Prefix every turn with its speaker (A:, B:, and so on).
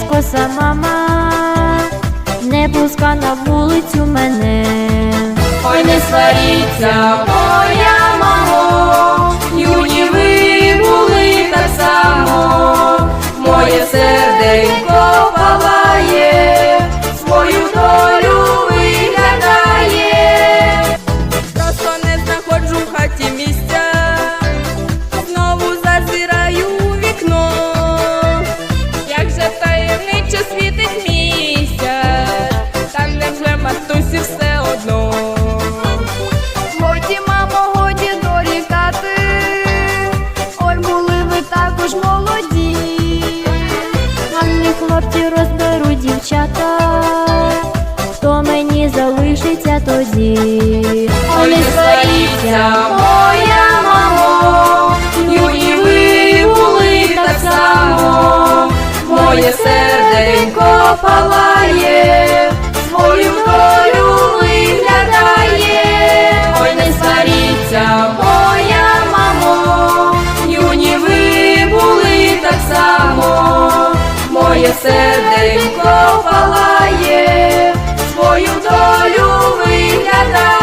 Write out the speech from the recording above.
A: безкоса мама, не пуска на вулицю мене,
B: ой не сваріться. сваріться тоді, Ой, не сваріться, моя мамо, юні ви були так само, моє серденько палає, свою долю виглядає,
C: Ой,
B: не моя мамо, юні були так само, моє серденько палає. Свою долю together.